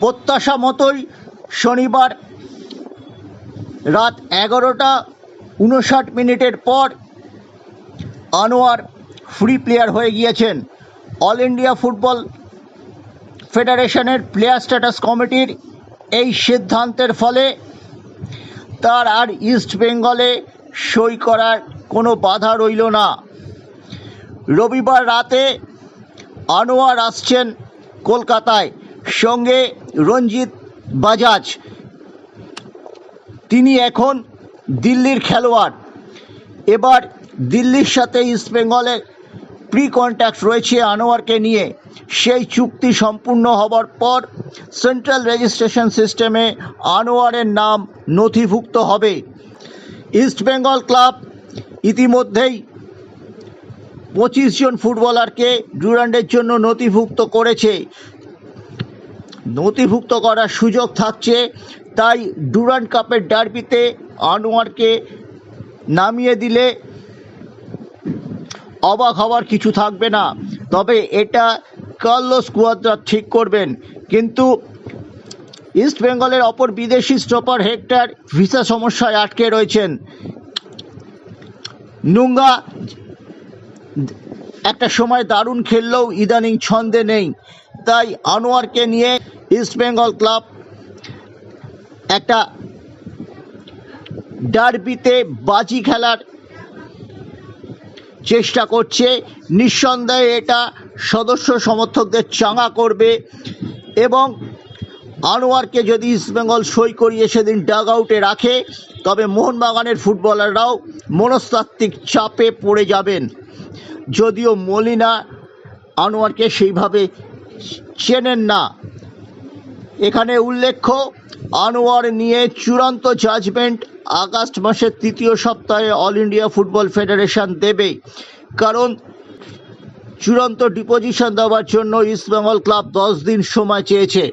প্রত্যাশা মতোই শনিবার রাত এগারোটা উনষাট মিনিটের পর আনোয়ার ফ্রি প্লেয়ার হয়ে গিয়েছেন। অল ইন্ডিয়া ফুটবল ফেডারেশনের প্লেয়ার স্ট্যাটাস কমিটির এই সিদ্ধান্তের ফলে তার আর ইস্ট বেঙ্গলে সই করার কোনো বাধা রইল না। রবিবার রাতে আনোয়ার আসছেন কলকাতায়। সঙ্গে রঞ্জিত বাজাজ। তিনি এখন দিল্লির খেলোয়াড়। এবার দিল্লির সাথে ইস্টবেঙ্গলের প্রি কন্ট্যাক্ট রয়েছে আনোয়ারকে নিয়ে। সেই চুক্তি সম্পূর্ণ হবার পর সেন্ট্রাল রেজিস্ট্রেশন সিস্টেমে আনোয়ারের নাম নথিভুক্ত হবে। ইস্টবেঙ্গল ক্লাব ইতিমধ্যেই পঁচিশ জন ফুটবলারকে ডুরান্ডের জন্য নথিভুক্ত করেছে। নথিভুক্ত করার সুযোগ থাকছে। তাই ডুরান্ড কাপের ডার্বিতে আনোয়ারকে নামিয়ে দিলে অবাক হওয়ার কিছু থাকবে না। তবে এটা কার্লোস কুয়াদ্রা ঠিক করবেন। কিন্তু ইস্ট বেঙ্গলের অপর বিদেশি স্টপার হেক্টর ভিসা সমস্যায় আটকে রয়েছেন। নুঙ্গা একটা সময় দারুণ খেললেও ইদানিং ছন্দে নেই। তাই আনোয়ারকে নিয়ে ইস্ট বেঙ্গল ক্লাব একটা ডার্বিতে বাজি খেলার চেষ্টা করছে। নিঃসন্দেহে এটা সদস্য সমর্থকদের চাঙা করবে এবং আনোয়ারকে যদি ইস্টবেঙ্গল সই করিয়ে সেদিন ডাগ আউটে রাখে, তবে মোহনবাগানের ফুটবলাররাও মনস্তাত্ত্বিক চাপে পড়ে যাবেন। যদিও মলিনা আনোয়ারকে সেইভাবে চেনেন না। এখানে উল্লেখ্য, আনোয়ার নিয়ে চূড়ান্ত জাজমেন্ট আগস্ট মাসের তৃতীয় সপ্তাহে অল ইন্ডিয়া ফুটবল ফেডারেশন দেবে। কারণ চূড়ান্ত ডিপোজিশন দেওয়ার জন্য ইস্টবেঙ্গল ক্লাব দশ দিন সময় চেয়েছে।